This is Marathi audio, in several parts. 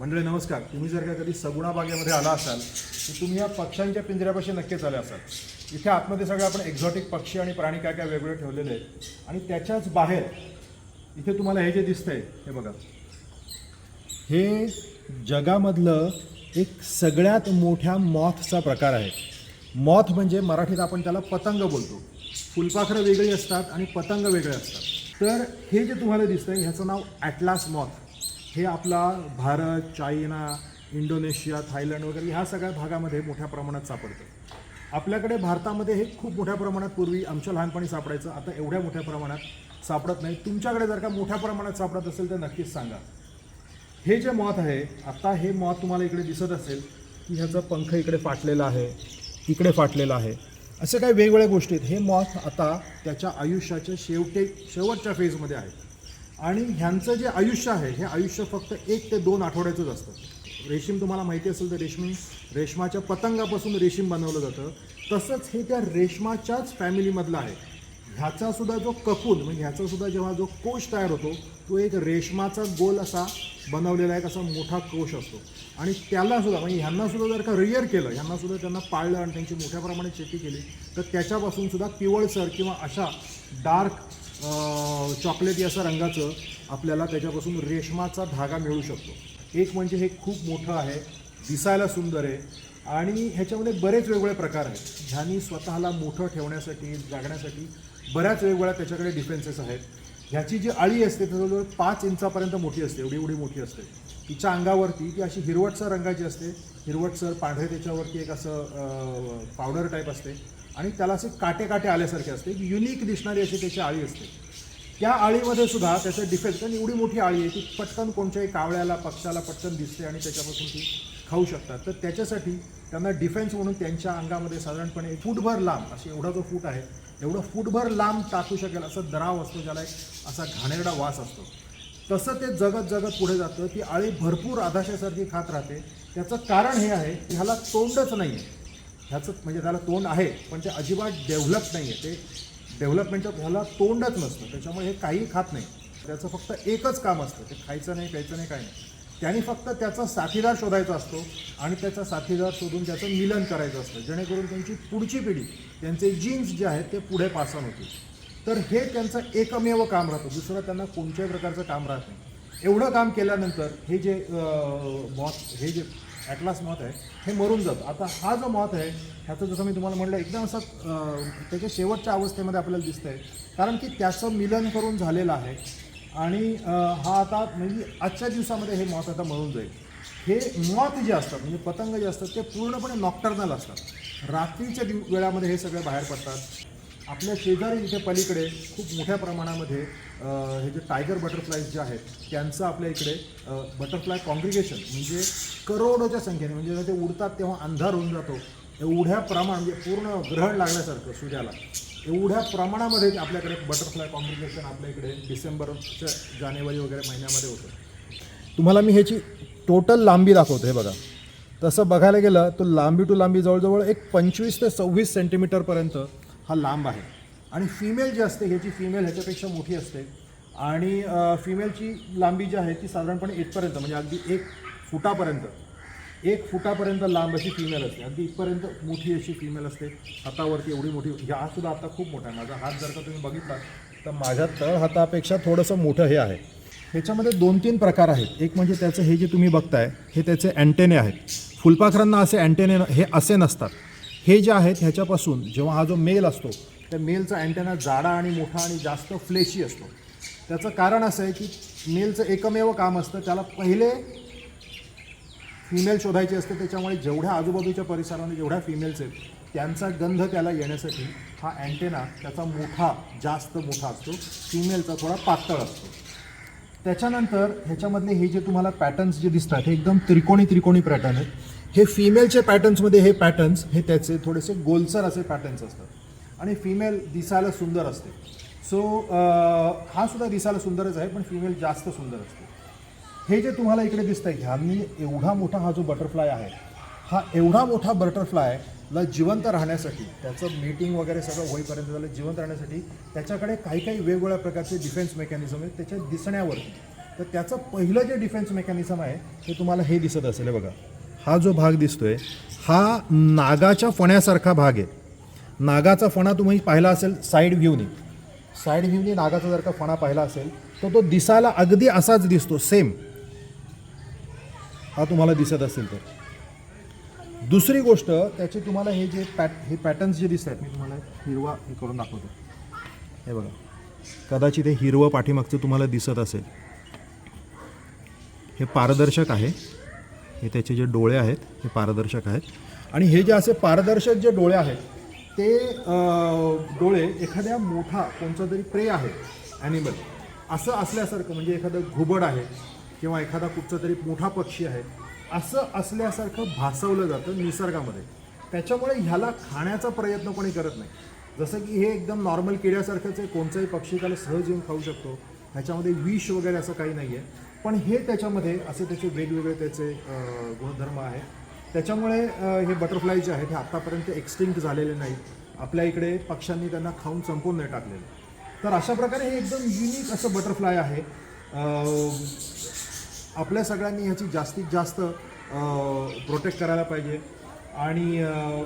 मंडळी नमस्कार. तुम्ही जर का कधी सगुणा बागेमध्ये आला असाल तर तुम्ही या पक्ष्यांच्या पिंजऱ्यापाशी नक्कीच आले असाल. इथे आतमध्ये सगळे आपण एक्झॉटिक पक्षी आणि प्राणी काय काय वेगवेगळे ठेवलेले आहेत. आणि त्याच्याच बाहेर इथे तुम्हाला हे जे दिसतंय हे बघा. हे जगामधलं एक सगळ्यात मोठ्या मॉथचा प्रकार आहे. मॉथ म्हणजे मराठीत आपण त्याला पतंग बोलतो. फुलपाखरं वेगळी असतात आणि पतंग वेगळे असतात. तर हे जे तुम्हाला दिसतंय ह्याचं नाव ॲटलास मॉथ हे आपला भारत चायना इंडोनेशिया थायलंड वगैरे ह्या सगळ्या भागामध्ये मोठ्या प्रमाणात सापडतं. आपल्याकडे भारतामध्ये हे खूप मोठ्या प्रमाणात पूर्वी आमच्या लहानपणी सापडायचं आता एवढ्या मोठ्या प्रमाणात सापडत नाही. तुमच्याकडे जर का मोठ्या प्रमाणात सापडत असेल तर नक्कीच सांगा. हे जे मॉथ आहे आता हे मॉथ तुम्हाला इकडे दिसत असेल की ह्याचा पंख इकडे फाटलेला आहे इकडे फाटलेला आहे. असे काही वेगवेगळ्या गोष्टी आहेत. हे मॉथ आता त्याच्या आयुष्याच्या शेवटे शेवटच्या फेजमध्ये आहे आणि ह्यांचं जे आयुष्य आहे हे आयुष्य फक्त एक ते दोन आठवड्याचंच असतं. रेशीम तुम्हाला माहिती असेल तर रेशमी रेशमाच्या पतंगापासून रेशीम बनवलं जातं. तसंच हे त्या रेशमाच्याच फॅमिलीमधलं आहे. ह्याचासुद्धा जो कपून म्हणजे ह्याचासुद्धा जेव्हा जो कोश तयार होतो तो एक रेशमाचा गोल असा बनवलेला एक असा मोठा कोश असतो. आणि त्यालासुद्धा म्हणजे ह्यांनासुद्धा जर का रिअर केलं ह्यांनासुद्धा त्यांना पाळलं आणि त्यांची मोठ्या प्रमाणात शेती केली तर त्याच्यापासूनसुद्धा पिवळसर किंवा अशा डार्क चॉकलेटी असं रंगाचं आपल्याला त्याच्यापासून रेशमाचा धागा मिळू शकतो. एक म्हणजे हे खूप मोठं आहे दिसायला सुंदर आहे आणि ह्याच्यामध्ये बरेच वेगवेगळे प्रकार आहेत. ह्यानी स्वतःला मोठं ठेवण्यासाठी जागण्यासाठी बऱ्याच वेगवेगळ्या त्याच्याकडे डिफेन्सेस आहेत. ह्याची जी अळी असते ती जवळजवळ पाच इंचापर्यंत मोठी असते एवढी एवढी मोठी असते. तिच्या अंगावरती ती अशी हिरवटसर रंगाची असते. हिरवटसर पांढरे त्याच्यावरती एक असं पावडर टाईप असते. आणि त्याला असे काटे काटे आल्यासारखे असते एक युनिक दिसणारी अशी त्याची आळी असते. त्या आळीमध्ये सुद्धा त्याचं डिफेक्ट आणि एवढी मोठी आळी आहे की पटकन कोणत्याही कावळ्याला पक्षाला पटकन दिसते आणि त्याच्यापासून ती खाऊ शकतात. तर त्याच्यासाठी त्यांना डिफेन्स म्हणून त्यांच्या अंगामध्ये साधारणपणे फूटभर लांब असे एवढा जो फूट आहे एवढं फूटभर लांब टाकू शकेल असा द्राव असतो ज्याला एक असा घाणेरडा वास असतो. तसं ते जगत जगत पुढे जातं ती आळी भरपूर आधाशासारखी खात राहते. त्याचं कारण हे आहे की ह्याला तोंडच नाही आहे ह्याचं म्हणजे त्याला तोंड आहे पण ते अजिबात डेव्हलप नाही आहे ते डेव्हलपमेंटच्या ह्याला तोंडच नसतं. त्याच्यामुळे हे काही खात नाही. त्याचं फक्त एकच काम असतं. ते खायचं नाही प्यायचं नाही काय नाही. त्यांनी फक्त त्याचा साथीदार शोधायचा असतो आणि त्याचा साथीदार शोधून त्याचं मिलन करायचं असतं. जेणेकरून त्यांची पुढची पिढी त्यांचे जीन्स जे आहेत ते पुढे पासन होतील. तर हे त्यांचं एकमेव काम राहतं. दुसरं त्यांना कोणत्याही प्रकारचं काम राहत नाही. एवढं काम केल्यानंतर हे जे बॉस हे जे ॲटलास मॉथ आहे हे मरून जातं. आता हा जो मॉथ आहे ह्याचं जसं मी तुम्हाला म्हटलं एकदम असं त्याच्या शेवटच्या अवस्थेमध्ये आपल्याला दिसतं आहे कारण की त्याचं मिलन करून झालेलं आहे. आणि हा आता म्हणजे आजच्या दिवसामध्ये हे मॉथ आता मरून जाईल. हे मॉथ जे असतात म्हणजे पतंग जे असतात ते पूर्णपणे नॉक्टर्नल असतात. रात्रीच्या दिव वेळामध्ये हे सगळे बाहेर पडतात. आपल्या शेजारी इथे पलीकडे खूप मोठ्या प्रमाणामध्ये हे जे टायगर बटरफ्लायज जे आहेत त्यांचं आपल्या इकडे बटरफ्लाय कॉन्ग्रिगेशन म्हणजे करोडोच्या संख्येने म्हणजे जेव्हा ते उडतात तेव्हा अंधार होऊन जातो एवढ्या प्रमाण म्हणजे पूर्ण ग्रहण लागल्यासारखं सूर्याला. एवढ्या प्रमाणामध्ये आपल्याकडे बटरफ्लाय कॉन्ग्रिगेशन आपल्या इकडे डिसेंबरच्या जानेवारी वगैरे महिन्यामध्ये होतं. तुम्हाला मी ह्याची टोटल लांबी दाखवतो हे बघा. तसं बघायला गेलं तर लांबी टू लांबी जवळजवळ एक पंचवीस ते सव्वीस सेंटीमीटरपर्यंत हा लांब आहे. आणि फिमेल जी असते ह्याची फिमेल ह्याच्यापेक्षा मोठी असते. आणि फिमेलची लांबी जी आहे ती साधारणपणे इथपर्यंत म्हणजे अगदी एक फुटापर्यंत एक फुटापर्यंत लांब अशी फिमेल असते. अगदी इथपर्यंत मोठी अशी फिमेल असते. हातावरती एवढी मोठी हा सुद्धा आता खूप मोठा आहे माझा हात जर का तुम्ही बघितला तर माझ्या तळ हातापेक्षा थोडंसं मोठं हे आहे. ह्याच्यामध्ये दोन तीन प्रकार आहेत. एक म्हणजे त्याचं हे जे तुम्ही बघताय हे त्याचे अँटेने आहेत. फुलपाखरांना असे अँटेने हे असे नसतात. हे जे आहेत ह्याच्यापासून जेव्हा हा जो मेल असतो त्या मेलचा अँटेना जाडा आणि मोठा आणि जास्त फ्लेशी असतो. त्याचं कारण असं आहे की मेलचं एकमेव काम असतं त्याला पहिले फिमेल शोधायची असते त्याच्यामुळे जेवढ्या आजूबाजूच्या परिसरामध्ये जेवढ्या फिमेल्स आहेत त्यांचा गंध त्याला येण्यासाठी हा अँटेना त्याचा मोठा जास्त मोठा असतो फिमेलचा थोडा पातळ असतो. त्याच्यानंतर ह्याच्यामधले हे जे तुम्हाला पॅटर्न्स जे दिसतात हे एकदम त्रिकोणी त्रिकोणी पॅटर्न आहेत. हे फिमेलच्या पॅटर्न्समध्ये हे पॅटर्न्स हे त्याचे थोडेसे गोलसर असे पॅटर्न्स असतात. आणि फिमेल दिसायला सुंदर असते. सो हा सुद्धा दिसायला सुंदरच आहे पण फिमेल जास्त सुंदर असते. हे जे तुम्हाला इकडे दिसतंय ह्यांनी एवढा मोठा हा जो बटरफ्लाय आहे हा एवढा मोठा बटरफ्लायला जिवंत राहण्यासाठी त्याचं मीटिंग वगैरे सगळं होईपर्यंत झालं जिवंत राहण्यासाठी त्याच्याकडे काही काही वेगवेगळ्या प्रकारचे डिफेन्स मेकॅनिझम आहेत त्याच्या दिसण्यावरती. तर त्याचं पहिलं जे डिफेन्स मेकॅनिझम आहे ते तुम्हाला हे दिसत असेल बघा. हा जो भाग दिसतोय हा नागाच्या फण्यासारखा भाग आहे. नागाचा फणा तुम्ही पाहिला असेल साईड व्ह्यूने साईड व्ह्यूने नागाचा जर का फणा पाहिला असेल तर तो दिसायला अगदी असाच दिसतो सेम हा तुम्हाला दिसत असेल तर. दुसरी गोष्ट त्याचे तुम्हाला हे जे पॅट हे पॅटर्न्स जे दिसत आहेत मी तुम्हाला हिरवा हे करून दाखवतो. हे बघा. कदाचित हे हिरवं पाठीमागचं तुम्हाला दिसत असेल. हे पारदर्शक आहे. हे त्याचे जे डोळे आहेत हे पारदर्शक आहेत. आणि हे जे असे पारदर्शक जे डोळे आहेत ते डोळे एखाद्या मोठा कोणचा तरी प्रे आहे ॲनिमल असं असल्यासारखं म्हणजे एखादं घुबड आहे किंवा एखादा कुठचा तरी मोठा पक्षी आहे असं असल्यासारखं भासवलं जातं निसर्गामध्ये. त्याच्यामुळे ह्याला खाण्याचा प्रयत्न कोणी करत नाही. जसं की हे एकदम नॉर्मल किड्यासारखंच आहे कोणचाही पक्षी त्याला सहज येऊन खाऊ शकतो. ह्याच्यामध्ये विष वगैरे असं काही नाही आहे पण हे त्याच्यामध्ये असे त्याचे वेगवेगळे त्याचे गुणधर्म आहेत. त्याच्यामुळे हे बटरफ्लाय जे आहेत हे आत्तापर्यंत एक्स्टिंक्ट झालेले नाहीत. आपल्या इकडे पक्ष्यांनी त्यांना खाऊन संपून नाही टाकलेलं. तर अशा प्रकारे हे एकदम युनिक असं बटरफ्लाय आहे. आपल्या सगळ्यांनी ह्याची जास्तीत जास्त प्रोटेक्ट करायला पाहिजे. आणि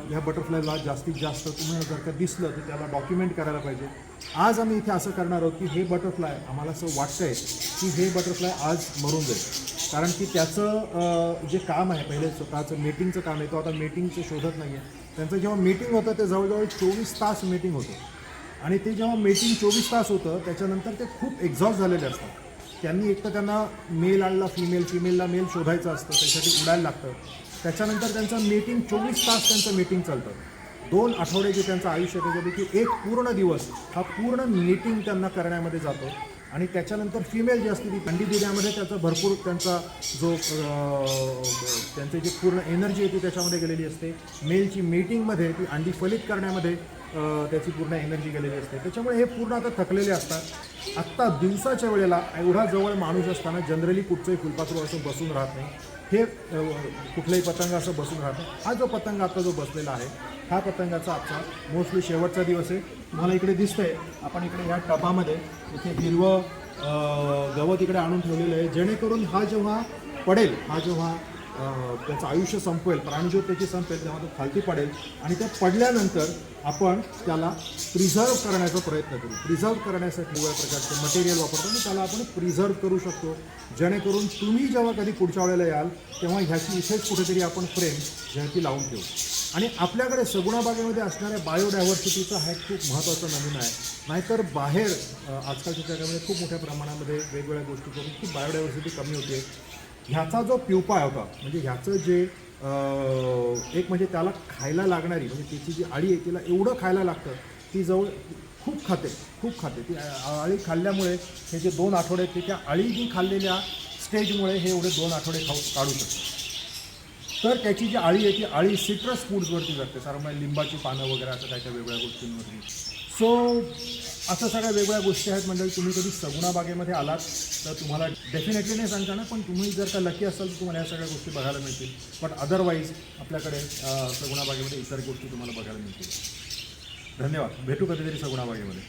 ह्या बटरफ्लायला जास्तीत जास्त तुम्हाला जर का दिसलं तर त्याला डॉक्युमेंट करायला पाहिजे. आज आम्ही इथे असं करणार आहोत की हे बटरफ्लाय आम्हाला असं वाटतंय की हे बटरफ्लाय आज मरून जाईल. कारण की त्याचं जे काम आहे पहिले स्वतःचं मीटिंगचं काम आहे तो आता मीटिंगचं शोधत नाही आहे त्यांचं जेव्हा मीटिंग होतं ते जवळजवळ चोवीस तास मीटिंग होतं. आणि ते जेव्हा मीटिंग चोवीस तास होतं त्याच्यानंतर ते खूप एक्झॉस्ट झालेले असतात. त्यांनी एक तर त्यांना मेल आणला फिमेल फिमेलला मेल शोधायचं असतं त्यासाठी उडायला लागतं. त्याच्यानंतर त्यांचं मीटिंग चोवीस तास त्यांचं मीटिंग चालतं. दोन आठवडे जे त्यांचं आयुष्य आहे त्याच्यापैकी एक पूर्ण दिवस हा पूर्ण मीटिंग त्यांना करण्यामध्ये जातो. आणि त्याच्यानंतर फिमेल जी असते ती थंडी देण्यामध्ये त्याचा भरपूर त्यांचा जो त्यांची जी पूर्ण एनर्जी आहे ती त्याच्यामध्ये गेलेली असते. मेलची मीटिंगमध्ये ती अंडी फलित करण्यामध्ये त्याची पूर्ण एनर्जी गेलेली असते. त्याच्यामुळे हे पूर्ण आता थकलेले असतात. आत्ता दिवसाच्या वेळेला एवढा जवळ माणूस असताना जनरली कुठचंही फुलपाखरू असं बसून राहत नाही. हे कुठल्याही कुठलाही पतंग असं बसून राहतं. हा जो पतंग आता जो बसलेला आहे हा पतंगाचा आजचा मोस्टली शेवटचा दिवस आहे. तुम्हाला इकडे दिसतंय आपण इकडे ह्या टपामध्ये इथे हिरवं गवत इकडे आणून ठेवलेलं आहे. जेणेकरून हा जेव्हा पडेल हा जेव्हा त्याचं आयुष्य संपवेल प्राणज्योत त्याची संपेल तेव्हा तो खालती पडेल. आणि त्या पडल्यानंतर आपण त्याला प्रिझर्व करण्याचा प्रयत्न करू. प्रिझर्व करण्यासाठी वेगवेगळ्या प्रकारचे मटेरियल वापरतो आणि त्याला आपण प्रिझर्व करू शकतो. जेणेकरून तुम्ही जेव्हा कधी पुढच्या वेळेला याल तेव्हा ह्याची इथेच कुठेतरी आपण फ्रेम ह्याची लावून ठेवू. आणि आपल्याकडे सगुणाबागेमध्ये असणाऱ्या बायोडायव्हर्सिटीचा हा एक खूप महत्त्वाचा नमुना आहे. नाहीतर बाहेर आजकालच्या जगामध्ये खूप मोठ्या प्रमाणामध्ये वेगवेगळ्या गोष्टी करून खूप बायोडायव्हर्सिटी कमी होते. ह्याचा जो पिवपाय होता म्हणजे ह्याचं जे एक म्हणजे त्याला खायला लागणारी म्हणजे त्याची जी आळी आहे तिला एवढं खायला लागतं ती जवळ खूप खाते खूप खाते. ती आळी खाल्ल्यामुळे हे जे दोन आठवडे आहेत ते त्या आळीनी खाल्लेल्या स्टेजमुळे हे एवढे दोन आठवडे खाऊ काढू शकतो तर त्याची जी आळी आहे ती आळी सिट्रस फूड्सवरती जाते सारं म्हणजे लिंबाची पानं वगैरे असं काय त्या वेगवेगळ्या गोष्टींवरती. सो असं सगळ्या वेगवेगळ्या गोष्टी आहेत. म्हणजे तुम्ही कधी सगुणा बागेमध्ये आलात तर तुम्हाला डेफिनेटली नाही सांगता ना पण तुम्ही जर का लकी असाल तर तुम्हाला या सगळ्या गोष्टी बघायला मिळतील. बट अदरवाईज आपल्याकडे सगुणा बागेमध्ये इतर गोष्टी तुम्हाला बघायला मिळतील. धन्यवाद. भेटू कधीतरी सगुणा बागेमध्ये.